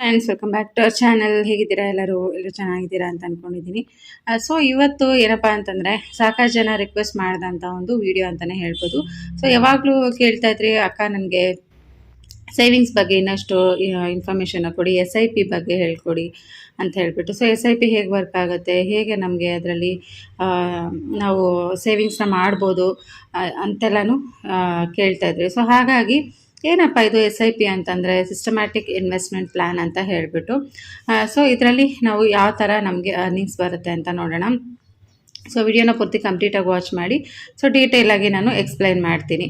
Friends welcome back to our channel ಹೇಗಿದ್ದೀರಾ ಎಲ್ಲರೂ? ಎಲ್ಲರೂ ಚೆನ್ನಾಗಿದ್ದೀರಾ ಅಂತ ಅನ್ಕೊಂಡಿದ್ದೀನಿ. ಸೊ ಇವತ್ತು ಏನಪ್ಪ ಅಂತಂದರೆ ಸಾಕಷ್ಟು ಜನ ರಿಕ್ವೆಸ್ಟ್ ಮಾಡಿದಂಥ ಒಂದು ವಿಡಿಯೋ ಅಂತಲೇ ಹೇಳ್ಬೋದು. ಸೊ ಯಾವಾಗಲೂ ಕೇಳ್ತಾ ಇದ್ರಿ ಅಕ್ಕ ನನಗೆ ಸೇವಿಂಗ್ಸ್ ಬಗ್ಗೆ ಇನ್ನಷ್ಟು ಇನ್ಫಾರ್ಮೇಷನ್ನ ಕೊಡಿ ಎಸ್ ಐ ಪಿ ಬಗ್ಗೆ ಹೇಳ್ಕೊಡಿ ಅಂತ ಹೇಳಿಬಿಟ್ಟು. ಸೊ ಎಸ್ ಐ ಪಿ ಹೇಗೆ ವರ್ಕ್ ಆಗುತ್ತೆ? ಹೇಗೆ ನಮಗೆ ಅದರಲ್ಲಿ ನಾವು ಸೇವಿಂಗ್ಸ್ನ ಮಾಡ್ಬೋದು ಅಂತೆಲ್ಲನೂ ಆ, ಕೇಳ್ತಾ ಇದ್ರಿ. ಸೊ ಹಾಗಾಗಿ ಏನಪ್ಪ ಇದು ಎಸ್ ಐ ಪಿ ಅಂತಂದರೆ ಸಿಸ್ಟಮ್ಯಾಟಿಕ್ ಇನ್ವೆಸ್ಟ್ಮೆಂಟ್ ಪ್ಲ್ಯಾನ್ ಅಂತ ಹೇಳಿಬಿಟ್ಟು. ಸೊ ಇದರಲ್ಲಿ ನಾವು ಯಾವ ಥರ ನಮಗೆ ಅರ್ನಿಂಗ್ಸ್ ಬರುತ್ತೆ ಅಂತ ನೋಡೋಣ. ಸೊ ವಿಡಿಯೋನ ಪೂರ್ತಿ ಕಂಪ್ಲೀಟಾಗಿ ವಾಚ್ ಮಾಡಿ. ಸೊ ಡೀಟೇಲಾಗಿ ನಾನು ಎಕ್ಸ್ಪ್ಲೈನ್ ಮಾಡ್ತೀನಿ.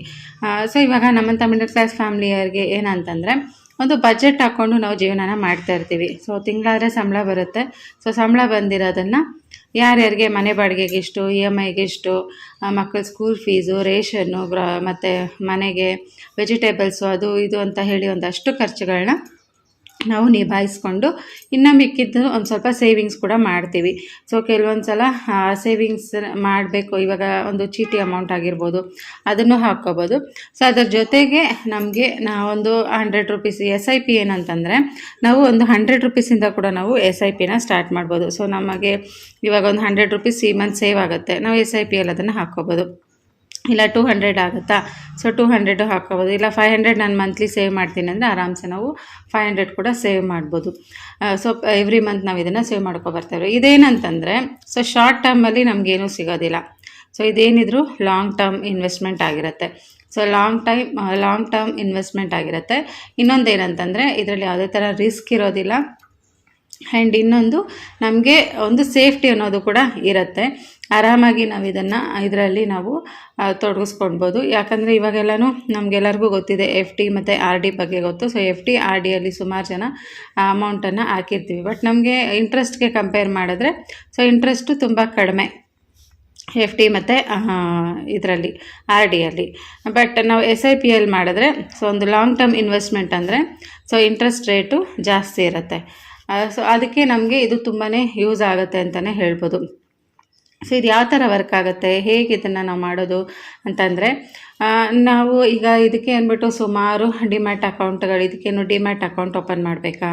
ಸೊ ಇವಾಗ ನಮ್ಮಂಥ ಮಿಡಲ್ ಕ್ಲಾಸ್ ಫ್ಯಾಮಿಲಿಯವ್ರಿಗೆ ಏನಂತಂದರೆ ಒಂದು ಬಜೆಟ್ ಹಾಕ್ಕೊಂಡು ನಾವು ಜೀವನನ ಮಾಡ್ತಾ ಇರ್ತೀವಿ. ಸೊ ತಿಂಗಳಾದರೆ ಸಂಬಳ ಬರುತ್ತೆ. ಸೊ ಸಂಬಳ ಬಂದಿರೋದನ್ನು ಯಾರ್ಯಾರಿಗೆ ಮನೆ ಬಾಡಿಗೆಗೆ ಇಷ್ಟು ಇ ಎಂ ಐಗೆ ಇಷ್ಟು ಮಕ್ಕಳ ಸ್ಕೂಲ್ ಫೀಸು ರೇಷನ್ನು ಮತ್ತು ಮನೆಗೆ ವೆಜಿಟೇಬಲ್ಸು ಅದು ಇದು ಅಂತ ಹೇಳಿ ಒಂದಷ್ಟು ಖರ್ಚುಗಳನ್ನ ನಾವು ನಿಭಾಯಿಸ್ಕೊಂಡು ಇನ್ನು ಮಿಕ್ಕಿದ್ದು ಒಂದು ಸ್ವಲ್ಪ ಸೇವಿಂಗ್ಸ್ ಕೂಡ ಮಾಡ್ತೀವಿ. ಸೊ ಕೆಲವೊಂದು ಸಲ ಸೇವಿಂಗ್ಸ್ ಮಾಡಬೇಕು. ಇವಾಗ ಒಂದು ಚೀಟಿ ಅಮೌಂಟ್ ಆಗಿರ್ಬೋದು, ಅದನ್ನು ಹಾಕ್ಕೋಬೋದು. ಸೊ ಅದರ ಜೊತೆಗೆ ನಮಗೆ ಒಂದು hundred rupees S I P ಏನಂತಂದರೆ, ನಾವು ಒಂದು ಹಂಡ್ರೆಡ್ ರುಪೀಸಿಂದ ಕೂಡ ನಾವು ಎಸ್ ಐ ಪಿನ ಸ್ಟಾರ್ಟ್ ಮಾಡ್ಬೋದು. ಸೊ ನಮಗೆ ಇವಾಗ ಒಂದು ಹಂಡ್ರೆಡ್ ರುಪೀಸ್ ಈ ಮಂತ್ ಸೇವ್ ಆಗುತ್ತೆ. ನಾವು ಎಸ್ ಐ ಪಿ ಅಲ್ಲಿ ಅದನ್ನು ಹಾಕ್ಕೋಬೋದು. ಇಲ್ಲ ಟೂ ಹಂಡ್ರೆಡ್ ಆಗುತ್ತಾ? ಸೊ ಟೂ ಹಂಡ್ರೆಡು ಹಾಕೋಬೋದು ಇಲ್ಲ ಫೈವ್ ಹಂಡ್ರೆಡ್ ನಾನು ಮಂತ್ಲಿ ಸೇವ್ ಮಾಡ್ತೀನಿ ಅಂದರೆ ಆರಾಮ್ಸೆ ನಾವು ಫೈವ್ ಹಂಡ್ರೆಡ್ ಕೂಡ ಸೇವ್ ಮಾಡ್ಬೋದು. ಸೊ ಎವ್ರಿ ಮಂತ್ ನಾವು ಇದನ್ನು ಸೇವ್ ಮಾಡ್ಕೊ ಬರ್ತೇವೆ ಇದೇನಂತಂದರೆ ಸೊ ಶಾರ್ಟ್ ಟರ್ಮಲ್ಲಿ ನಮಗೇನೂ ಸಿಗೋದಿಲ್ಲ. ಸೊ ಇದೇನಿದ್ರು ಲಾಂಗ್ ಟರ್ಮ್ ಇನ್ವೆಸ್ಟ್ಮೆಂಟ್ ಆಗಿರುತ್ತೆ. So long time long term investment ಆಗಿರುತ್ತೆ. ಇನ್ನೊಂದು ಏನಂತಂದರೆ ಇದರಲ್ಲಿ ಯಾವುದೇ ಥರ ರಿಸ್ಕ್ ಇರೋದಿಲ್ಲ. ಆ್ಯಂಡ್ ಇನ್ನೊಂದು, ನಮಗೆ ಒಂದು ಸೇಫ್ಟಿ ಅನ್ನೋದು ಕೂಡ ಇರುತ್ತೆ. ಆರಾಮಾಗಿ ನಾವು ಇದನ್ನು, ಇದರಲ್ಲಿ ನಾವು ತೊಡಗಿಸ್ಕೊಳ್ಬೋದು. ಯಾಕಂದರೆ ಇವಾಗೆಲ್ಲನೂ ನಮಗೆಲ್ಲರಿಗೂ ಗೊತ್ತಿದೆ ಎಫ್ ಡಿ ಮತ್ತು ಆರ್ ಡಿ ಬಗ್ಗೆ ಗೊತ್ತು. ಸೊ ಎಫ್ ಡಿ ಆರ್ ಡಿಯಲ್ಲಿ ಸುಮಾರು ಜನ ಅಮೌಂಟನ್ನು ಹಾಕಿರ್ತೀವಿ. ಬಟ್ ನಮಗೆ ಇಂಟ್ರೆಸ್ಟ್ಗೆ ಕಂಪೇರ್ ಮಾಡಿದ್ರೆ ಸೊ ಇಂಟ್ರೆಸ್ಟು ತುಂಬ ಕಡಿಮೆ. ಎಫ್ ಡಿ ಮತ್ತು ಇದರಲ್ಲಿ ಆರ್ ಡಿಯಲ್ಲಿ ಬಟ್ ನಾವು ಎಸ್ ಐ ಪಿ ಎಲ್ ಮಾಡಿದ್ರೆ ಸೊ ಒಂದು ಲಾಂಗ್ ಟರ್ಮ್ ಇನ್ವೆಸ್ಟ್ಮೆಂಟ್ ಅಂದರೆ ಸೊ ಇಂಟ್ರೆಸ್ಟ್ ರೇಟು ಜಾಸ್ತಿ ಇರುತ್ತೆ. ಸೊ ಅದಕ್ಕೆ ನಮಗೆ ಇದು ತುಂಬಾ ಯೂಸ್ ಆಗುತ್ತೆ ಅಂತಲೇ ಹೇಳ್ಬೋದು. ಸೊ ಇದು ಯಾವ ಥರ ವರ್ಕ್ ಆಗುತ್ತೆ? ಹೇಗೆ ಇದನ್ನು ನಾವು ಮಾಡೋದು ಅಂತಂದರೆ ನಾವು ಈಗ ಇದಕ್ಕೆ ಅಂದ್ಬಿಟ್ಟು ಸುಮಾರು ಡಿಮ್ಯಾಟ್ ಅಕೌಂಟ್ಗಳು ಇದಕ್ಕೇನು ಡಿಮ್ಯಾಟ್ ಅಕೌಂಟ್ ಓಪನ್ ಮಾಡಬೇಕಾ?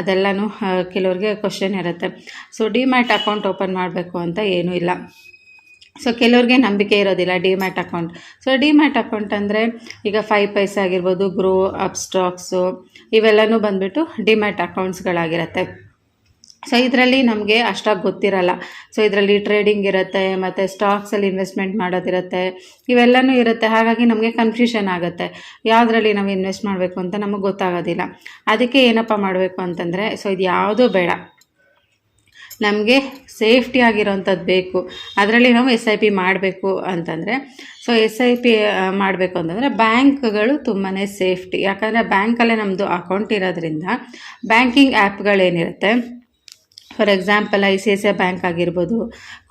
ಅದೆಲ್ಲನೂ ಕೆಲವ್ರಿಗೆ ಕ್ವಶನ್ ಇರುತ್ತೆ. ಸೊ ಡಿಮ್ಯಾಟ್ ಅಕೌಂಟ್ ಓಪನ್ ಮಾಡಬೇಕು ಅಂತ ಏನೂ ಇಲ್ಲ. ಸೊ ಕೆಲವ್ರಿಗೆ ನಂಬಿಕೆ ಇರೋದಿಲ್ಲ demat account so demat account ಅಂದರೆ ಈಗ ಫೈವ್ ಪೈಸೆ ಆಗಿರ್ಬೋದು ಗ್ರೋ ಅಪ್ ಸ್ಟಾಕ್ಸು ಇವೆಲ್ಲನೂ ಬಂದ್ಬಿಟ್ಟು ಡಿಮ್ಯಾಟ್ ಅಕೌಂಟ್ಸ್ಗಳಾಗಿರತ್ತೆ ಸೊ ಇದರಲ್ಲಿ ನಮಗೆ ಅಷ್ಟಾಗಿ ಗೊತ್ತಿರಲ್ಲ. ಸೊ ಇದರಲ್ಲಿ ಟ್ರೇಡಿಂಗ್ ಇರುತ್ತೆ, ಮತ್ತು ಸ್ಟಾಕ್ಸಲ್ಲಿ ಇನ್ವೆಸ್ಟ್ಮೆಂಟ್ ಮಾಡೋದಿರುತ್ತೆ, ಇವೆಲ್ಲನೂ ಇರುತ್ತೆ. ಹಾಗಾಗಿ ನಮಗೆ ಕನ್ಫ್ಯೂಷನ್ ಆಗುತ್ತೆ. ಯಾವುದರಲ್ಲಿ ನಾವು ಇನ್ವೆಸ್ಟ್ ಮಾಡಬೇಕು ಅಂತ ನಮಗೆ ಗೊತ್ತಾಗೋದಿಲ್ಲ. ಅದಕ್ಕೆ ಏನಪ್ಪ ಮಾಡಬೇಕು ಅಂತಂದರೆ ಸೊ ಇದು ಯಾವುದೂ ಬೇಡ. ನಮಗೆ ಸೇಫ್ಟಿ ಆಗಿರೋವಂಥದ್ದು ಬೇಕು. ಅದರಲ್ಲಿ ನಾವು ಎಸ್ ಐ ಪಿ ಮಾಡಬೇಕು ಅಂತಂದರೆ ಸೊ ಎಸ್ ಐ ಪಿ ಮಾಡಬೇಕು ಅಂತಂದರೆ ಬ್ಯಾಂಕ್ಗಳು ತುಂಬಾ ಸೇಫ್ಟಿ. ಯಾಕಂದರೆ ಬ್ಯಾಂಕಲ್ಲೇ ನಮ್ಮದು ಅಕೌಂಟ್ ಇರೋದ್ರಿಂದ banking ಆ್ಯಪ್ಗಳೇನಿರುತ್ತೆ, for example I C I C I bank ಆಗಿರ್ಬೋದು,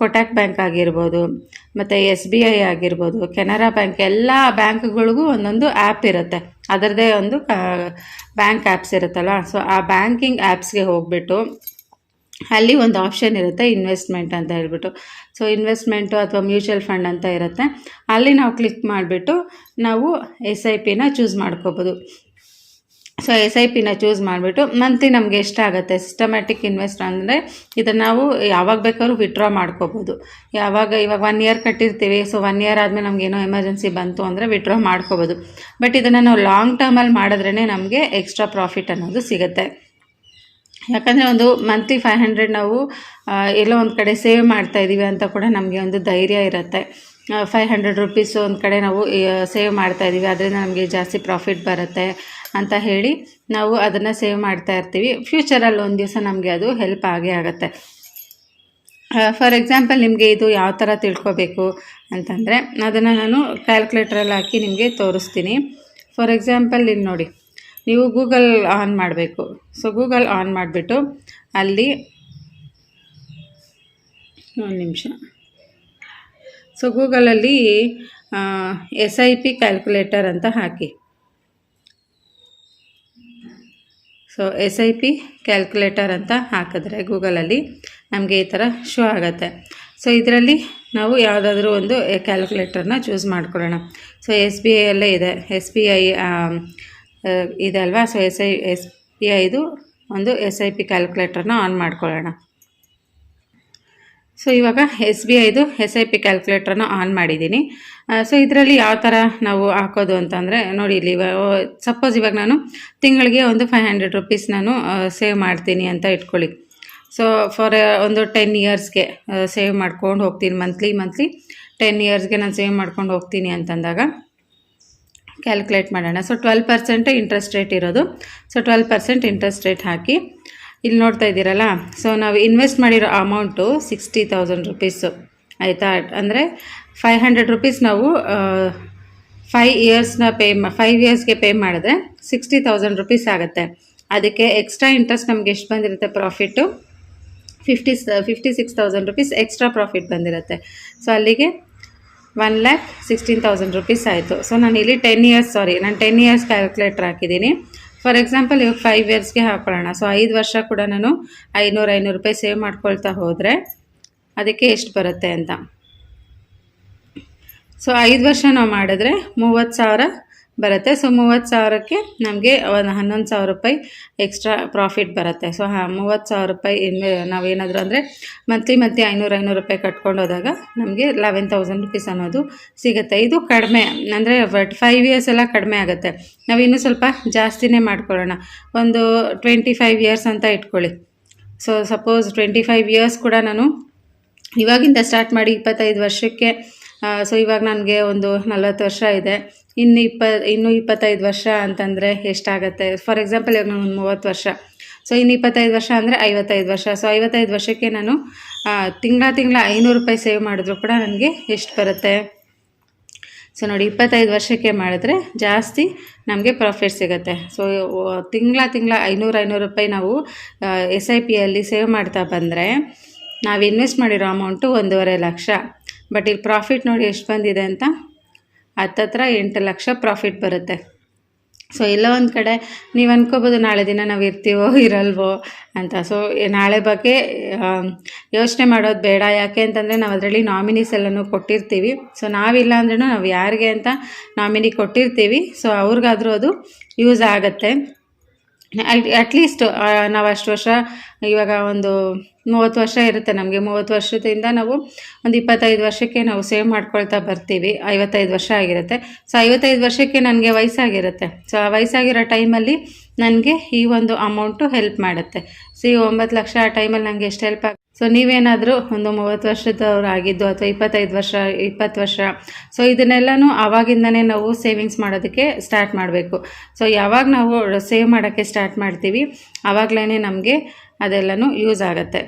ಕೊಟ್ಯಾಕ್ ಬ್ಯಾಂಕ್ ಆಗಿರ್ಬೋದು, ಮತ್ತು ಎಸ್ ಬಿ ಐ ಆಗಿರ್ಬೋದು, ಕೆನರಾ ಬ್ಯಾಂಕ್, ಎಲ್ಲ ಬ್ಯಾಂಕ್ಗಳಿಗೂ ಒಂದೊಂದು ಆ್ಯಪ್ ಇರುತ್ತೆ. ಅದರದೇ ಒಂದು ಬ್ಯಾಂಕ್ ಆ್ಯಪ್ಸ್ ಇರುತ್ತಲ್ಲ ಸೊ ಆ ಬ್ಯಾಂಕಿಂಗ್ ಆ್ಯಪ್ಸ್ಗೆ ಹೋಗ್ಬಿಟ್ಟು ಅಲ್ಲಿ ಒಂದು ಆಪ್ಷನ್ ಇರುತ್ತೆ ಇನ್ವೆಸ್ಟ್ಮೆಂಟ್ ಅಂತ ಹೇಳ್ಬಿಟ್ಟು. ಸೊ ಇನ್ವೆಸ್ಟ್ಮೆಂಟು ಅಥವಾ ಮ್ಯೂಚುವಲ್ ಫಂಡ್ ಅಂತ ಇರುತ್ತೆ. ಅಲ್ಲಿ ನಾವು ಕ್ಲಿಕ್ ಮಾಡಿಬಿಟ್ಟು ನಾವು ಎಸ್ ಐ ಪಿನ ಚೂಸ್ ಮಾಡ್ಕೋಬೋದು. ಸೊ ಎಸ್ ಐ ಪಿನ ಚೂಸ್ ಮಾಡಿಬಿಟ್ಟು ಮಂತ್ಲಿ ನಮಗೆ ಎಷ್ಟಾಗುತ್ತೆ ಸಿಸ್ಟಮ್ಯಾಟಿಕ್ ಇನ್ವೆಸ್ಟ್ ಅಂದರೆ ಇದನ್ನು ನಾವು ಯಾವಾಗ ಬೇಕಾದ್ರೂ ವಿತ್ಡ್ರಾ ಮಾಡ್ಕೋಬೋದು. ಯಾವಾಗ ಇವಾಗ ಒನ್ ಇಯರ್ ಕಟ್ಟಿರ್ತೀವಿ. ಸೊ ಒನ್ ಇಯರ್ ಆದಮೇಲೆ ನಮಗೇನೋ ಎಮರ್ಜೆನ್ಸಿ ಬಂತು ಅಂದರೆ ವಿತ್ಡ್ರಾ ಮಾಡ್ಕೋಬೋದು. ಬಟ್ ಇದನ್ನು ನಾವು ಲಾಂಗ್ ಟರ್ಮಲ್ಲಿ ಮಾಡಿದ್ರೇ ನಮಗೆ ಎಕ್ಸ್ಟ್ರಾ ಪ್ರಾಫಿಟ್ ಅನ್ನೋದು ಸಿಗುತ್ತೆ. ಯಾಕಂದರೆ ಒಂದು ಮಂತ್ಲಿ ಫೈವ್ ಹಂಡ್ರೆಡ್ ನಾವು ಎಲ್ಲೋ ಒಂದು ಕಡೆ ಸೇವ್ ಮಾಡ್ತಾ ಇದ್ದೀವಿ ಅಂತ ಕೂಡ ನಮಗೆ ಒಂದು ಧೈರ್ಯ ಇರುತ್ತೆ. ಫೈವ್ ಹಂಡ್ರೆಡ್ ರುಪೀಸು ಒಂದು ಕಡೆ ನಾವು ಸೇವ್ ಮಾಡ್ತಾ ಇದ್ದೀವಿ ಅದರಿಂದ ನಮಗೆ ಜಾಸ್ತಿ ಪ್ರಾಫಿಟ್ ಬರುತ್ತೆ ಅಂತ ಹೇಳಿ ನಾವು ಅದನ್ನು ಸೇವ್ ಮಾಡ್ತಾ ಇರ್ತೀವಿ. ಫ್ಯೂಚರಲ್ಲಿ ಒಂದು ದಿವಸ ನಮಗೆ ಅದು ಹೆಲ್ಪ್ ಆಗೇ ಆಗುತ್ತೆ. ಫಾರ್ ಎಕ್ಸಾಂಪಲ್ ನಿಮಗೆ ಇದು ಯಾವ ಥರ ತಿಳ್ಕೊಬೇಕು ಅಂತಂದರೆ, ಅದನ್ನು ನಾನು ಕ್ಯಾಲ್ಕುಲೇಟ್ರಲ್ಲಿ ಹಾಕಿ ನಿಮಗೆ ತೋರಿಸ್ತೀನಿ. ಫಾರ್ ಎಕ್ಸಾಂಪಲ್ ಇಲ್ಲಿ ನೋಡಿ. ನೀವು ಗೂಗಲ್ ಆನ್ ಮಾಡಬೇಕು. ಸೊ ಗೂಗಲ್ ಆನ್ ಮಾಡಿಬಿಟ್ಟು ಅಲ್ಲಿ ಒಂದು ನಿಮಿಷ. ಸೊ ಗೂಗಲಲ್ಲಿ ಎಸ್ ಐ ಪಿ ಕ್ಯಾಲ್ಕುಲೇಟರ್ ಅಂತ ಹಾಕಿ. So S I P calculator ಅಂತ ಹಾಕಿದ್ರೆ ಗೂಗಲಲ್ಲಿ ನಮಗೆ ಈ ಥರ ಶೋ ಆಗುತ್ತೆ. ಸೊ ಇದರಲ್ಲಿ ನಾವು ಯಾವುದಾದ್ರೂ ಒಂದು ಕ್ಯಾಲ್ಕುಲೇಟರ್ನ ಚೂಸ್ ಮಾಡ್ಕೊಳ್ಳೋಣ. ಸೊ ಎಸ್ ಬಿ ಐಯಲ್ಲೇ ಇದೆ. ಎಸ್ ಬಿ ಐ ಇದೆ ಅಲ್ವಾ so S I S P ಐದು ಒಂದು ಎಸ್ ಐ ಪಿ ಕ್ಯಾಲ್ಕುಲೇಟರ್ನ ಆನ್ ಮಾಡ್ಕೊಳ್ಳೋಣ. ಸೊ ಇವಾಗ ಎಸ್ ಬಿ ಐದು ಎಸ್ ಐ ಪಿ ಕ್ಯಾಲ್ಕುಲೇಟರ್ನ ಆನ್ ಮಾಡಿದ್ದೀನಿ. ಸೊ ಇದರಲ್ಲಿ ಯಾವ ಥರ ನಾವು ಹಾಕೋದು ಅಂತಂದರೆ, ನೋಡಿ ಇಲ್ಲಿ ಸಪೋಸ್ ಇವಾಗ ನಾನು ತಿಂಗಳಿಗೆ ಒಂದು ಫೈವ್ ಹಂಡ್ರೆಡ್ ರುಪೀಸ್ ನಾನು ಸೇವ್ ಮಾಡ್ತೀನಿ ಅಂತ ಇಟ್ಕೊಳ್ಳಿ. ಸೊ ಫಾರ್ ಒಂದು ಟೆನ್ ಇಯರ್ಸ್ಗೆ ಸೇವ್ ಮಾಡ್ಕೊಂಡು ಹೋಗ್ತೀನಿ ಮಂತ್ಲಿ ಮಂತ್ಲಿ ಟೆನ್ ಇಯರ್ಸ್ಗೆ ನಾನು ಸೇವ್ ಮಾಡ್ಕೊಂಡು ಹೋಗ್ತೀನಿ ಅಂತಂದಾಗ ಕ್ಯಾಲ್ಕುಲೇಟ್ ಮಾಡೋಣ. So twelve percent interest rate ಇರೋದು. So twelve percent interest rate ಹಾಕಿ. ಇಲ್ಲಿ ನೋಡ್ತಾ ಇದ್ದೀರಲ್ಲ? ಸೊ ನಾವು ಇನ್ವೆಸ್ಟ್ ಮಾಡಿರೋ ಅಮೌಂಟು ಸಿಕ್ಸ್ಟಿ ತೌಸಂಡ್ ರುಪೀಸು ಆಯಿತಾ? ಅಂದರೆ ಫೈವ್ ಹಂಡ್ರೆಡ್ ರುಪೀಸ್ ನಾವು ಫೈವ್ ಇಯರ್ಸ್ನ ಪೇ ಫೈವ್ ಇಯರ್ಸ್ಗೆ ಪೇ ಮಾಡಿದ್ರೆ ಸಿಕ್ಸ್ಟಿ ತೌಸಂಡ್ ರುಪೀಸ್ ಆಗುತ್ತೆ. ಅದಕ್ಕೆ ಎಕ್ಸ್ಟ್ರಾ ಇಂಟ್ರೆಸ್ಟ್ ನಮ್ಗೆ ಎಷ್ಟು ಬಂದಿರುತ್ತೆ? Profit fifty fifty six thousand rupees extra profit ಬಂದಿರುತ್ತೆ. ಸೊ ಅಲ್ಲಿಗೆ one lakh sixteen thousand rupees ಆಯಿತು. ಸೊ ನಾನು ಇಲ್ಲಿ ಟೆನ್ ಇಯರ್ಸ್ ಸಾರಿ ನಾನು ಟೆನ್ ಇಯರ್ಸ್ ಕ್ಯಾಲ್ಕುಲೇಟರ್ ಹಾಕಿದ್ದೀನಿ ಫಾರ್ ಎಕ್ಸಾಂಪಲ್ ಇವಾಗ ಫೈವ್ ಇಯರ್ಸ್ಗೆ ಹಾಕೊಳ್ಳೋಣ. ಸೊ ಐದು ವರ್ಷ ಕೂಡ ನಾನು ಐನೂರು ಐನೂರು ರೂಪಾಯಿ ಸೇವ್ ಮಾಡ್ಕೊಳ್ತಾ ಹೋದರೆ ಅದಕ್ಕೆ ಎಷ್ಟು ಬರುತ್ತೆ ಅಂತ. ಸೊ ಐದು ವರ್ಷ ನಾವು ಮಾಡಿದ್ರೆ ಮೂವತ್ತು ಸಾವಿರ ಬರುತ್ತೆ. ಸೊ ಮೂವತ್ತು ಸಾವಿರಕ್ಕೆ ನಮಗೆ ಒಂದು ಹನ್ನೊಂದು ಸಾವಿರ ರೂಪಾಯಿ ಎಕ್ಸ್ಟ್ರಾ ಪ್ರಾಫಿಟ್ ಬರುತ್ತೆ. ಸೊ ಹಾಂ, ಮೂವತ್ತು ಸಾವಿರ ರೂಪಾಯಿ ನಾವೇನಾದರೂ ಅಂದರೆ ಮಂತ್ಲಿ ಮಂತ್ಲಿ ಐನೂರು ಐನೂರು ರೂಪಾಯಿ ಕಟ್ಕೊಂಡು ಹೋದಾಗ ನಮಗೆ ಲೆವೆನ್ ತೌಸಂಡ್ ರುಪೀಸ್ ಅನ್ನೋದು ಸಿಗುತ್ತೆ. ಇದು ಕಡಿಮೆ, ಅಂದರೆ ಫೈವ್ ಇಯರ್ಸ್ ಎಲ್ಲ ಕಡಿಮೆ ಆಗುತ್ತೆ. ನಾವು ಇನ್ನೂ ಸ್ವಲ್ಪ ಜಾಸ್ತಿನೇ ಮಾಡ್ಕೊಳ್ಳೋಣ. ಒಂದು ಟ್ವೆಂಟಿ ಫೈವ್ ಇಯರ್ಸ್ ಅಂತ ಇಟ್ಕೊಳ್ಳಿ. So suppose twenty five years ಕೂಡ ನಾನು ಇವಾಗಿಂದ ಸ್ಟಾರ್ಟ್ ಮಾಡಿ ಇಪ್ಪತ್ತೈದು ವರ್ಷಕ್ಕೆ ಸೊ ಇವಾಗ ನನಗೆ ಒಂದು ನಲ್ವತ್ತು ವರ್ಷ ಇದೆ. ಇನ್ನು ಇಪ್ಪ, ಇನ್ನು ಇಪ್ಪತ್ತೈದು ವರ್ಷ ಅಂತಂದರೆ ಎಷ್ಟಾಗತ್ತೆ? ಫಾರ್ ಎಕ್ಸಾಂಪಲ್ ಇವಾಗ ನಾನು ಒಂದು ಮೂವತ್ತು ವರ್ಷ. ಸೊ ಇನ್ನು ಇಪ್ಪತ್ತೈದು ವರ್ಷ ಅಂದರೆ ಐವತ್ತೈದು ವರ್ಷ. ಸೊ ಐವತ್ತೈದು ವರ್ಷಕ್ಕೆ ನಾನು ತಿಂಗಳ ತಿಂಗಳ ಐನೂರು ರೂಪಾಯಿ ಸೇವ್ ಮಾಡಿದ್ರು ಕೂಡ ನನಗೆ ಎಷ್ಟು ಬರುತ್ತೆ? ಸೊ ನೋಡಿ, ಇಪ್ಪತ್ತೈದು ವರ್ಷಕ್ಕೆ ಮಾಡಿದ್ರೆ ಜಾಸ್ತಿ ನಮಗೆ ಪ್ರಾಫಿಟ್ ಸಿಗುತ್ತೆ. ಸೊ ತಿಂಗಳ ತಿಂಗಳ ಐನೂರು ಐನೂರು ರೂಪಾಯಿ ನಾವು ಎಸ್ ಐ ಪಿಯಲ್ಲಿ ಸೇವ್ ಮಾಡ್ತಾ ಬಂದರೆ ನಾವು ಇನ್ವೆಸ್ಟ್ ಮಾಡಿರೋ ಅಮೌಂಟು ಒಂದೂವರೆ ಲಕ್ಷ. ಬಟ್ ಇಲ್ಲಿ ಪ್ರಾಫಿಟ್ ನೋಡಿ ಎಷ್ಟು ಬಂದಿದೆ ಅಂತ? ಹತ್ತತ್ರ ಎಂಟು ಲಕ್ಷ ಪ್ರಾಫಿಟ್ ಬರುತ್ತೆ. ಸೊ ಎಲ್ಲ ಒಂದು ಕಡೆ ನೀವು ಅನ್ಕೋಬೋದು, ನಾಳೆ ದಿನ ನಾವು ಇರ್ತೀವೋ, ಇರಲ್ವೋ ಅಂತ. ಸೊ ನಾಳೆ ಬಗ್ಗೆ ಯೋಚನೆ ಮಾಡೋದು ಬೇಡ. ಯಾಕೆ ಅಂತಂದರೆ ನಾವು ಅದರಲ್ಲಿ ನಾಮಿನೀಸ್ ಎಲ್ಲನೂ ಕೊಟ್ಟಿರ್ತೀವಿ. ಸೊ ನಾವಿಲ್ಲ ಅಂದ್ರೂ ನಾವು ಯಾರಿಗೆ ಅಂತ ನಾಮಿನಿ ಕೊಟ್ಟಿರ್ತೀವಿ. ಸೊ ಅವ್ರಿಗಾದರೂ ಅದು ಯೂಸ್ ಆಗುತ್ತೆ. ಅಟ್ಲೀಸ್ಟ್ ನಾವು ಅಷ್ಟು ವರ್ಷ, ಇವಾಗ ಒಂದು ಮೂವತ್ತು ವರ್ಷ ಇರುತ್ತೆ ನಮಗೆ. ಮೂವತ್ತು ವರ್ಷದಿಂದ ನಾವು ಒಂದು ಇಪ್ಪತ್ತೈದು ವರ್ಷಕ್ಕೆ ನಾವು ಸೇವ್ ಮಾಡ್ಕೊಳ್ತಾ ಬರ್ತೀವಿ. ಐವತ್ತೈದು ವರ್ಷ ಆಗಿರುತ್ತೆ. ಸೊ ಐವತ್ತೈದು ವರ್ಷಕ್ಕೆ ನನಗೆ ವಯಸ್ಸಾಗಿರುತ್ತೆ. ಸೊ ಆ ವಯಸ್ಸಾಗಿರೋ ಟೈಮಲ್ಲಿ ನನಗೆ ಈ ಒಂದು ಅಮೌಂಟು ಹೆಲ್ಪ್ ಮಾಡುತ್ತೆ. ಸೊ ಈ ಒಂಬತ್ತು ಲಕ್ಷ ಆ ಟೈಮಲ್ಲಿ ನನಗೆ ಎಷ್ಟು ಹೆಲ್ಪ್ ಆಗ ಸೊ ನೀವೇನಾದರೂ ಒಂದು ಮೂವತ್ತು ವರ್ಷದವ್ರು ಆಗಿದ್ದು ಅಥವಾ ಇಪ್ಪತ್ತೈದು ವರ್ಷ, ಇಪ್ಪತ್ತು ವರ್ಷ. ಸೊ ಇದನ್ನೆಲ್ಲನೂ ಆವಾಗಿಂದನೇ ನಾವು ಸೇವಿಂಗ್ಸ್ ಮಾಡೋದಕ್ಕೆ ಸ್ಟಾರ್ಟ್ ಮಾಡಬೇಕು. ಸೊ ಯಾವಾಗ ನಾವು ಸೇವ್ ಮಾಡೋಕ್ಕೆ ಸ್ಟಾರ್ಟ್ ಮಾಡ್ತೀವಿ ಆವಾಗಲೇ ನಮಗೆ ಅದೆಲ್ಲನೂ ಯೂಸ್ ಆಗುತ್ತೆ.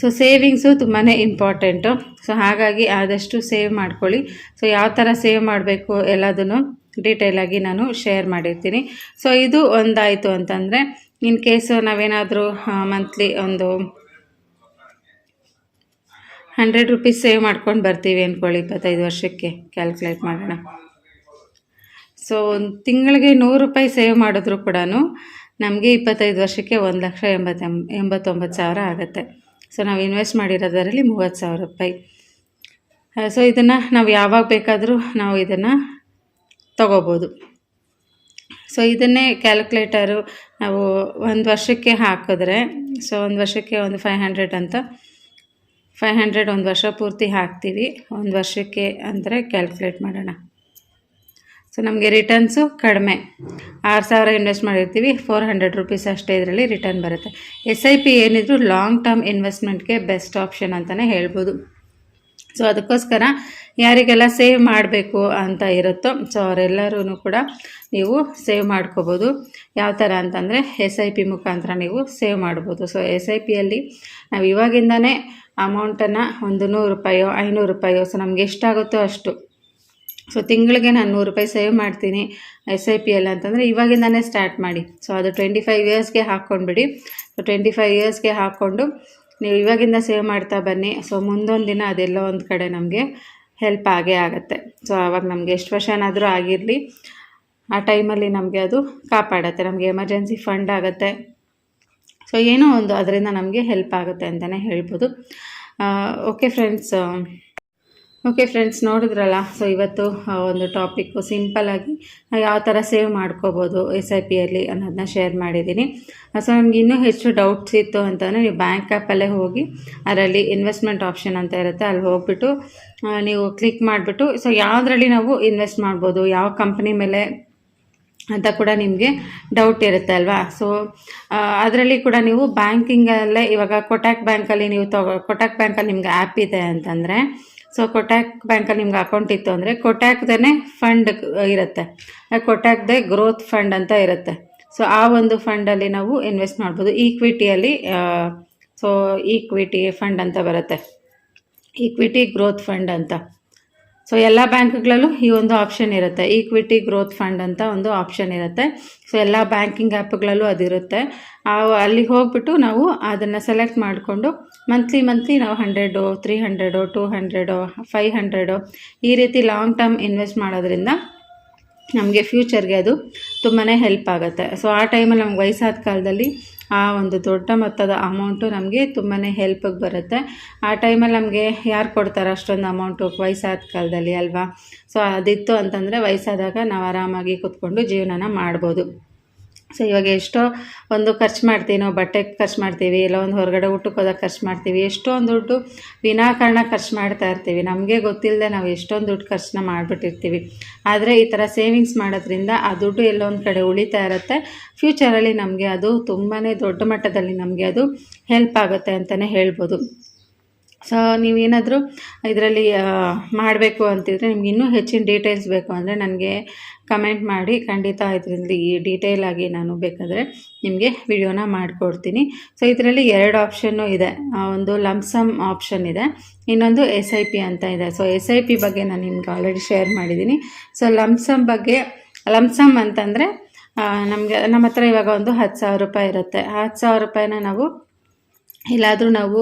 ಸೊ ಸೇವಿಂಗ್ಸು ತುಂಬಾ ಇಂಪಾರ್ಟೆಂಟು ಸೊ ಹಾಗಾಗಿ ಆದಷ್ಟು ಸೇವ್ ಮಾಡ್ಕೊಳ್ಳಿ. ಸೊ ಯಾವ ಥರ ಸೇವ್ ಮಾಡಬೇಕು ಎಲ್ಲದನ್ನು ಡೀಟೇಲಾಗಿ ನಾನು ಶೇರ್ ಮಾಡಿರ್ತೀನಿ. ಸೊ ಇದು ಒಂದಾಯಿತು ಅಂತಂದರೆ ಇನ್ ಕೇಸು ನಾವೇನಾದರೂ ಮಂತ್ಲಿ ಒಂದು ಹಂಡ್ರೆಡ್ ರುಪೀಸ್ ಸೇವ್ ಮಾಡ್ಕೊಂಡು ಬರ್ತೀವಿ ಅಂದ್ಕೊಳ್ಳಿ ಇಪ್ಪತ್ತೈದು ವರ್ಷಕ್ಕೆ ಕ್ಯಾಲ್ಕುಲೇಟ್ ಮಾಡೋಣ. ಸೊ ಒಂದು ತಿಂಗಳಿಗೆ ನೂರು ರೂಪಾಯಿ ಸೇವ್ ಮಾಡಿದ್ರು ಕೂಡ ನಮಗೆ ಇಪ್ಪತ್ತೈದು ವರ್ಷಕ್ಕೆ ಒಂದು ಲಕ್ಷ ಎಂಬತ್ತ ಎಂಬತ್ತೊಂಬತ್ತು ಸಾವಿರ ಆಗುತ್ತೆ. ಸೊ ನಾವು ಇನ್ವೆಸ್ಟ್ ಮಾಡಿರೋದರಲ್ಲಿ ಮೂವತ್ತು ಸಾವಿರ ರೂಪಾಯಿ. ಸೊ ಇದನ್ನು ನಾವು ಯಾವಾಗ ಬೇಕಾದರೂ ನಾವು ಇದನ್ನು ತಗೋಬೋದು. ಸೊ ಇದನ್ನೇ ಕ್ಯಾಲ್ಕುಲೇಟರು ನಾವು ಒಂದು ವರ್ಷಕ್ಕೆ ಹಾಕಿದ್ರೆ ಸೊ ಒಂದು ವರ್ಷಕ್ಕೆ ಒಂದು ಫೈವ್ ಹಂಡ್ರೆಡ್ ಅಂತ. ಫೈವ್ ಹಂಡ್ರೆಡ್ ಒಂದು ವರ್ಷ ಪೂರ್ತಿ ಹಾಕ್ತೀವಿ. ಒಂದು ವರ್ಷಕ್ಕೆ ಅಂದರೆ ಕ್ಯಾಲ್ಕುಲೇಟ್ ಮಾಡೋಣ. ಸೊ ನಮಗೆ ರಿಟರ್ನ್ಸು ಕಡಿಮೆ. ಆರು ಸಾವಿರ ಇನ್ವೆಸ್ಟ್ ಮಾಡಿರ್ತೀವಿ. ಫೋರ್ ಹಂಡ್ರೆಡ್ ರುಪೀಸ್ ಅಷ್ಟೇ ಇದರಲ್ಲಿ ರಿಟರ್ನ್ ಬರುತ್ತೆ. ಎಸ್ ಐ ಪಿ ಏನಿದ್ರು ಲಾಂಗ್ ಟರ್ಮ್ ಇನ್ವೆಸ್ಟ್ಮೆಂಟ್ಗೆ ಬೆಸ್ಟ್ ಆಪ್ಷನ್ ಅಂತಲೇ ಹೇಳ್ಬೋದು. ಸೊ ಅದಕ್ಕೋಸ್ಕರ ಯಾರಿಗೆಲ್ಲ ಸೇವ್ ಮಾಡಬೇಕು ಅಂತ ಇರುತ್ತೋ ಸೊ ಅವರೆಲ್ಲರೂ ಕೂಡ ನೀವು ಸೇವ್ ಮಾಡ್ಕೋಬೋದು. ಯಾವ ಥರ ಅಂತಂದರೆ ಎಸ್ ಐ ಪಿ ಮುಖಾಂತರ ನೀವು ಸೇವ್ ಮಾಡ್ಬೋದು. ಸೊ ಎಸ್ ಐ ಪಿಯಲ್ಲಿ ನಾವು ಇವಾಗಿಂದನೇ ಅಮೌಂಟನ್ನು ಒಂದು ನೂರು ರೂಪಾಯೋ, ಐನೂರು ರೂಪಾಯೋ ಸೊ ನಮ್ಗೆ ಎಷ್ಟಾಗುತ್ತೋ ಅಷ್ಟು. ಸೊ ತಿಂಗಳಿಗೆ ನಾನು ನೂರು ರೂಪಾಯಿ ಸೇವ್ ಮಾಡ್ತೀನಿ ಎಸ್ ಐ ಪಿ ಅಂತಂದರೆ ಇವಾಗಿಂದನೇ ಸ್ಟಾರ್ಟ್ ಮಾಡಿ. ಸೊ ಅದು ಟ್ವೆಂಟಿ ಫೈವ್ ಇಯರ್ಸ್ಗೆ ಹಾಕ್ಕೊಂಡ್ಬಿಡಿ ಸೊ ಟ್ವೆಂಟಿ ಫೈವ್ ಇಯರ್ಸ್ಗೆ ಹಾಕ್ಕೊಂಡು ನೀವು ಇವಾಗಿಂದ ಸೇವ್ ಮಾಡ್ತಾ ಬನ್ನಿ. ಸೊ ಮುಂದೊಂದು ದಿನ ಅದೆಲ್ಲೋ ಒಂದು ಕಡೆ ನಮಗೆ ಹೆಲ್ಪ್ ಆಗೇ ಆಗುತ್ತೆ. ಸೊ ಆವಾಗ ನಮಗೆ ಎಷ್ಟು ವರ್ಷ ಏನಾದರೂ ಆಗಿರಲಿ, ಆ ಟೈಮಲ್ಲಿ ನಮಗೆ ಅದು ಕಾಪಾಡುತ್ತೆ. ನಮಗೆ ಎಮರ್ಜೆನ್ಸಿ ಫಂಡ್ ಆಗುತ್ತೆ. ಸೊ ಏನೋ ಒಂದು ಅದರಿಂದ ನಮಗೆ ಹೆಲ್ಪ್ ಆಗುತ್ತೆ ಅಂತಲೇ ಹೇಳ್ಬೋದು. ಓಕೆ ಫ್ರೆಂಡ್ಸ್ ಓಕೆ ಫ್ರೆಂಡ್ಸ್ ನೋಡಿದ್ರಲ್ಲ? ಸೊ ಇವತ್ತು ಒಂದು ಟಾಪಿಕ್ಕು ಸಿಂಪಲ್ಲಾಗಿ ಯಾವ ಥರ ಸೇವ್ ಮಾಡ್ಕೋಬೋದು ಎಸ್ ಐ ಪಿಯಲ್ಲಿ ಅನ್ನೋದನ್ನ ಶೇರ್ ಮಾಡಿದ್ದೀನಿ. ಸೊ ನಮ್ಗೆ ಇನ್ನೂ ಹೆಚ್ಚು ಡೌಟ್ಸ್ ಇತ್ತು ಅಂತಂದರೆ ನೀವು ಬ್ಯಾಂಕ್ ಆ್ಯಪಲ್ಲೇ ಹೋಗಿ, ಅದರಲ್ಲಿ ಇನ್ವೆಸ್ಟ್ಮೆಂಟ್ ಆಪ್ಷನ್ ಅಂತ ಇರುತ್ತೆ, ಅಲ್ಲಿ ಹೋಗ್ಬಿಟ್ಟು ನೀವು ಕ್ಲಿಕ್ ಮಾಡಿಬಿಟ್ಟು ಸೊ ಯಾವುದರಲ್ಲಿ ನಾವು ಇನ್ವೆಸ್ಟ್ ಮಾಡ್ಬೋದು, ಯಾವ ಕಂಪ್ನಿ ಮೇಲೆ ಅಂತ ಕೂಡ ನಿಮಗೆ ಡೌಟ್ ಇರುತ್ತೆ ಅಲ್ವಾ? ಸೊ ಅದರಲ್ಲಿ ಕೂಡ ನೀವು ಬ್ಯಾಂಕಿಂಗಲ್ಲೇ ಇವಾಗ ಕೊಟ್ಯಾಕ್ ಬ್ಯಾಂಕಲ್ಲಿ ನೀವು ತಗೋ ಕೊಟ್ಯಾಕ್ ಬ್ಯಾಂಕಲ್ಲಿ ನಿಮ್ಗೆ ಆ್ಯಪ್ ಇದೆ ಅಂತಂದರೆ ಸೊ ಕೊಟ್ಯಾಕ್ ಬ್ಯಾಂಕಲ್ಲಿ ನಿಮ್ಗೆ ಅಕೌಂಟ್ ಇತ್ತು ಅಂದರೆ ಕೊಟ್ಯಾಕ್ದೇ ಫಂಡ್ ಇರುತ್ತೆ. ಕೊಟ್ಯಾಕ್ದೇ ಗ್ರೋತ್ ಫಂಡ್ ಅಂತ ಇರುತ್ತೆ. ಸೊ ಆ ಒಂದು ಫಂಡಲ್ಲಿ ನಾವು ಇನ್ವೆಸ್ಟ್ ಮಾಡ್ಬೋದು. ಈಕ್ವಿಟಿಯಲ್ಲಿ ಸೊ ಈಕ್ವಿಟಿ ಫಂಡ್ ಅಂತ ಬರುತ್ತೆ. ಈಕ್ವಿಟಿ ಗ್ರೋತ್ ಫಂಡ್ ಅಂತ. ಸೊ ಎಲ್ಲ ಬ್ಯಾಂಕ್ಗಳಲ್ಲೂ ಈ ಒಂದು ಆಪ್ಷನ್ ಇರುತ್ತೆ. ಈಕ್ವಿಟಿ ಗ್ರೋತ್ ಫಂಡ್ ಅಂತ ಒಂದು ಆಪ್ಷನ್ ಇರುತ್ತೆ. ಸೊ ಎಲ್ಲ ಬ್ಯಾಂಕಿಂಗ್ ಆ್ಯಪ್ಗಳಲ್ಲೂ ಅದಿರುತ್ತೆ ಅಲ್ಲಿ ಹೋಗ್ಬಿಟ್ಟು ನಾವು ಅದನ್ನು ಸೆಲೆಕ್ಟ್ ಮಾಡಿಕೊಂಡು ಮಂತ್ಲಿ ಮಂತ್ಲಿ ನಾವು hundred three hundred two hundred five hundred ಈ ರೀತಿ ಲಾಂಗ್ ಟರ್ಮ್ ಇನ್ವೆಸ್ಟ್ ಮಾಡೋದ್ರಿಂದ ನಮಗೆ ಫ್ಯೂಚರ್ಗೆ ಅದು ತುಂಬಾ ಹೆಲ್ಪ್ ಆಗುತ್ತೆ. ಸೊ ಆ ಟೈಮಲ್ಲಿ ನಮ್ಗೆ ವಯಸ್ಸಾದ ಕಾಲದಲ್ಲಿ ಆ ಒಂದು ದೊಡ್ಡ ಮೊತ್ತದ ಅಮೌಂಟು ನಮಗೆ ತುಂಬಾ ಹೆಲ್ಪಿಗೆ ಬರುತ್ತೆ. ಆ ಟೈಮಲ್ಲಿ ನಮಗೆ ಯಾರು ಕೊಡ್ತಾರೆ ಅಷ್ಟೊಂದು ಅಮೌಂಟು ವಯಸ್ಸಾದ ಕಾಲದಲ್ಲಿ ಅಲ್ವಾ? ಸೊ ಅದಿತ್ತು ಅಂತಂದರೆ ವಯಸ್ಸಾದಾಗ ನಾವು ಆರಾಮಾಗಿ ಕೂತ್ಕೊಂಡು ಜೀವನನ ಮಾಡ್ಬೋದು. ಸೊ ಇವಾಗ ಎಷ್ಟೋ ಒಂದು ಖರ್ಚು ಮಾಡ್ತೀವಿ, ನಾವು ಬಟ್ಟೆಗೆ ಖರ್ಚು ಮಾಡ್ತೀವಿ, ಇಲ್ಲ ಒಂದು ಹೊರಗಡೆ ಊಟಕ್ಕೆ ಹೋದಾಗ ಖರ್ಚು ಮಾಡ್ತೀವಿ, ಎಷ್ಟೊಂದು ದುಡ್ಡು ವಿನಾಕಾರಣ ಖರ್ಚು ಮಾಡ್ತಾ ಇರ್ತೀವಿ. ನಮಗೆ ಗೊತ್ತಿಲ್ಲದೆ ನಾವು ಎಷ್ಟೊಂದು ದುಡ್ಡು ಖರ್ಚನ್ನ ಮಾಡಿಬಿಟ್ಟಿರ್ತೀವಿ. ಆದರೆ ಈ ಥರ ಸೇವಿಂಗ್ಸ್ ಮಾಡೋದ್ರಿಂದ ಆ ದುಡ್ಡು ಎಲ್ಲೊಂದು ಕಡೆ ಉಳಿತಾ ಇರುತ್ತೆ. ಫ್ಯೂಚರಲ್ಲಿ ನಮಗೆ ಅದು ತುಂಬಾ ದೊಡ್ಡ ಮಟ್ಟದಲ್ಲಿ ನಮಗೆ ಅದು ಹೆಲ್ಪ್ ಆಗುತ್ತೆ ಅಂತಲೇ ಹೇಳ್ಬೋದು. ಸೊ ನೀವೇನಾದರೂ ಇದರಲ್ಲಿ ಮಾಡಬೇಕು ಅಂತಿದ್ರೆ ನಿಮ್ಗೆ ಇನ್ನೂ ಹೆಚ್ಚಿನ ಡೀಟೇಲ್ಸ್ ಬೇಕು ಅಂದರೆ ನನಗೆ ಕಮೆಂಟ್ ಮಾಡಿ. ಖಂಡಿತ ಇದರಲ್ಲಿ ಡೀಟೇಲ್ ಆಗಿ ನಾನು ಬೇಕಾದರೆ ನಿಮಗೆ ವಿಡಿಯೋನ ಮಾಡಿಕೊಡ್ತೀನಿ. ಸೊ ಇದರಲ್ಲಿ ಎರಡು ಆಪ್ಷನ್ನು ಇದೆ. ಒಂದು ಲಮ್ಸಮ್ ಆಪ್ಷನ್ ಇದೆ. ಇನ್ನೊಂದು ಎಸ್ ಐ ಪಿ ಅಂತ ಇದೆ. ಸೊ ಎಸ್ ಐ ಪಿ ಬಗ್ಗೆ ನಾನು ನಿಮ್ಗೆ ಆಲ್ರೆಡಿ ಶೇರ್ ಮಾಡಿದ್ದೀನಿ. ಸೊ ಲಮ್ಸಮ್ ಬಗ್ಗೆ ಲಮ್ಸಮ್ ಅಂತಂದರೆ ನಮಗೆ ನಮ್ಮ ಹತ್ರ ಇವಾಗ ಒಂದು ಹತ್ತು ಸಾವಿರ ರೂಪಾಯಿ ಇರುತ್ತೆ. ಹತ್ತು ಸಾವಿರ ರೂಪಾಯಿನ ನಾವು ಎಲ್ಲಾದರೂ ನಾವು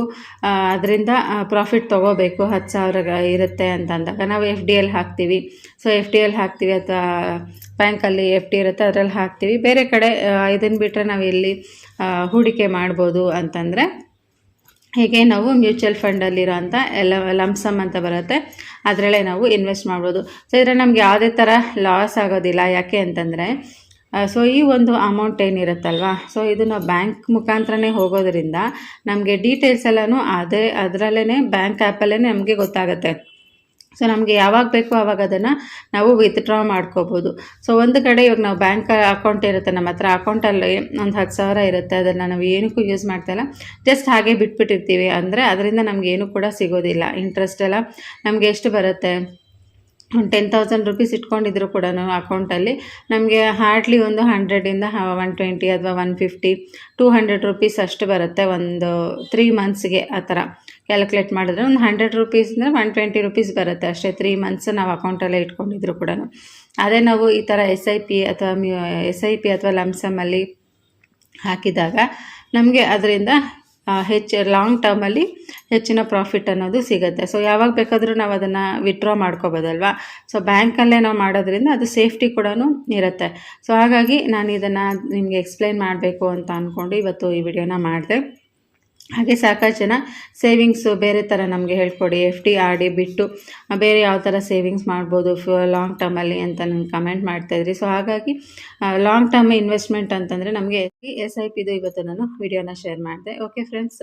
ಅದರಿಂದ ಪ್ರಾಫಿಟ್ ತೊಗೋಬೇಕು. ಹತ್ತು ಸಾವಿರ ಇರುತ್ತೆ ಅಂತ ಅಂದಾಗ ನಾವು ಎಫ್ ಡಿ ಎಲ್ ಹಾಕ್ತೀವಿ. ಸೊ ಎಫ್ ಡಿ ಎಲ್ ಹಾಕ್ತೀವಿ ಅಥವಾ ಬ್ಯಾಂಕಲ್ಲಿ ಎಫ್ ಡಿ ಇರುತ್ತೆ, ಅದರಲ್ಲಿ ಹಾಕ್ತೀವಿ. ಬೇರೆ ಕಡೆ ಇದನ್ನು ಬಿಟ್ಟರೆ ನಾವು ಎಲ್ಲಿ ಹೂಡಿಕೆ ಮಾಡ್ಬೋದು ಅಂತಂದರೆ, ಹೀಗೆ ನಾವು ಮ್ಯೂಚುವಲ್ ಫಂಡಲ್ಲಿರೋ ಅಂಥ ಎಲ್ಲ ಲಮ್ಸಮ್ ಅಂತ ಬರುತ್ತೆ. ಅದರಲ್ಲೇ ನಾವು ಇನ್ವೆಸ್ಟ್ ಮಾಡ್ಬೋದು. ಸೊ ಇದ್ರೆ ನಮ್ಗೆ ಯಾವುದೇ ಥರ ಲಾಸ್ ಆಗೋದಿಲ್ಲ. ಯಾಕೆ ಅಂತಂದರೆ ಸೊ ಈ ಒಂದು ಅಮೌಂಟ್ ಏನಿರುತ್ತಲ್ವಾ? ಸೊ ಇದು ನಾವು ಬ್ಯಾಂಕ್ ಮುಖಾಂತರನೇ ಹೋಗೋದ್ರಿಂದ ನಮಗೆ ಡೀಟೇಲ್ಸ್ ಎಲ್ಲನೂ ಅದೇ ಅದರಲ್ಲೇ ಬ್ಯಾಂಕ್ ಆ್ಯಪಲ್ಲೇ ನಮಗೆ ಗೊತ್ತಾಗುತ್ತೆ. ಸೊ ನಮಗೆ ಯಾವಾಗ ಬೇಕೋ ಆವಾಗ ಅದನ್ನು ನಾವು ವಿತ್ಡ್ರಾ ಮಾಡ್ಕೋಬೋದು. ಸೊ ಒಂದು ಕಡೆ ಇವಾಗ ನಾವು ಬ್ಯಾಂಕ್ ಅಕೌಂಟ್ ಇರುತ್ತೆ, ನಮ್ಮ ಹತ್ರ ಅಕೌಂಟಲ್ಲಿ ಒಂದು ಹತ್ತು ಸಾವಿರ ಇರುತ್ತೆ, ಅದನ್ನು ನಾವು ಏನಕ್ಕೂ ಯೂಸ್ ಮಾಡ್ತಾಯಿಲ್ಲ ಜಸ್ಟ್ ಹಾಗೆ ಬಿಟ್ಬಿಟ್ಟಿರ್ತೀವಿ, ಅಂದರೆ ಅದರಿಂದ ನಮಗೇನು ಕೂಡ ಸಿಗೋದಿಲ್ಲ. ಇಂಟ್ರೆಸ್ಟ್ ಎಲ್ಲ ನಮಗೆ ಎಷ್ಟು ಬರುತ್ತೆ? ಟೆನ್ ತೌಸಂಡ್ ರುಪೀಸ್ ಇಟ್ಕೊಂಡಿದ್ರು ಕೂಡ ಅಕೌಂಟಲ್ಲಿ. ನಮಗೆ ಹಾರ್ಡ್ಲಿ ಒಂದು ಹಂಡ್ರೆಡಿಂದ ಒನ್ ಟ್ವೆಂಟಿ ಅಥವಾ one fifty two hundred rupees ಅಷ್ಟು ಬರುತ್ತೆ ಒಂದು ತ್ರೀ ಮಂತ್ಸ್ಗೆ ಆ ಥರ. ಕ್ಯಾಲ್ಕುಲೇಟ್ ಮಾಡಿದ್ರೆ ಒಂದು ಹಂಡ್ರೆಡ್ ರುಪೀಸ್ ಅಂದರೆ ಒನ್ ಟ್ವೆಂಟಿ ರುಪೀಸ್ ಬರುತ್ತೆ ಅಷ್ಟೇ ತ್ರೀ ಮಂತ್ಸ್ ನಾವು ಅಕೌಂಟಲ್ಲೇ ಇಟ್ಕೊಂಡಿದ್ರು ಕೂಡ ಅದೇ ನಾವು ಈ ಥರ ಎಸ್ ಐ ಪಿ ಅಥವಾ ಎಸ್ ಐ ಪಿ ಅಥವಾ ಲಮ್ಸಮ್ಮಲ್ಲಿ ಹಾಕಿದಾಗ ನಮಗೆ ಅದರಿಂದ ಹೆಚ್ಚು ಲಾಂಗ್ ಟರ್ಮಲ್ಲಿ ಹೆಚ್ಚಿನ ಪ್ರಾಫಿಟ್ ಅನ್ನೋದು ಸಿಗುತ್ತೆ. ಸೊ ಯಾವಾಗ ಬೇಕಾದರೂ ನಾವು ಅದನ್ನು ವಿತ್ಡ್ರಾ ಮಾಡ್ಕೋಬೋದಲ್ವಾ? ಸೊ ಬ್ಯಾಂಕಲ್ಲೇ ನಾವು ಮಾಡೋದ್ರಿಂದ ಅದು ಸೇಫ್ಟಿ ಕೂಡ ಇರುತ್ತೆ. ಸೊ ಹಾಗಾಗಿ ನಾನು ಇದನ್ನು ನಿಮಗೆ ಎಕ್ಸ್ಪ್ಲೈನ್ ಮಾಡಬೇಕು ಅಂತ ಅಂದ್ಕೊಂಡು ಇವತ್ತು ಈ ವಿಡಿಯೋನ ಮಾಡಿದೆ. ಹಾಗೆ ಸಾಕಷ್ಟು ಜನ ಸೇವಿಂಗ್ಸು ಬೇರೆ ಥರ ನಮಗೆ ಹೇಳ್ಕೊಡಿ ಎಫ್ ಡಿ ಆರ್ ಡಿ ಬಿಟ್ಟು ಬೇರೆ ಯಾವ ಥರ ಸೇವಿಂಗ್ಸ್ ಮಾಡ್ಬೋದು ಫ ಲಾಂಗ್ ಟರ್ಮಲ್ಲಿ ಅಂತ ನನಗೆ ಕಮೆಂಟ್ ಮಾಡ್ತಾಯಿದ್ರಿ ಸೊ ಹಾಗಾಗಿ ಲಾಂಗ್ ಟರ್ಮ್ ಇನ್ವೆಸ್ಟ್ಮೆಂಟ್ ಅಂತಂದರೆ ನಮಗೆ ಎಸ್ ಐ ಪಿದು ಇವತ್ತು ನಾನು ವೀಡಿಯೋನ ಶೇರ್ ಮಾಡಿದೆ. ಓಕೆ ಫ್ರೆಂಡ್ಸ್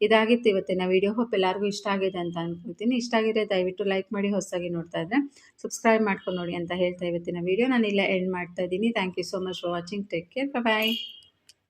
ಇದಾಗಿತ್ತು ಇವತ್ತಿನ ವಿಡಿಯೋ ಹೋಪ್ ಎಲ್ಲರಿಗೂ ಇಷ್ಟ ಆಗಿದೆ ಅಂತ ಅಂದ್ಕೊಳ್ತೀನಿ ಇಷ್ಟ ಆಗಿದೆ ದಯವಿಟ್ಟು ಲೈಕ್ ಮಾಡಿ, ಹೊಸದಾಗಿ ನೋಡ್ತಾ ಇದ್ದರೆ ಸಬ್ಸ್ಕ್ರೈಬ್ ಮಾಡ್ಕೊಂಡು ನೋಡಿ ಅಂತ ಹೇಳ್ತಾ ಇವತ್ತಿನ ವಿಡಿಯೋ ನಾನು ಇಲ್ಲೇ ಎಂಡ್ ಮಾಡ್ತಾ ಇದ್ದೀನಿ. Thank you so much for watching take care bye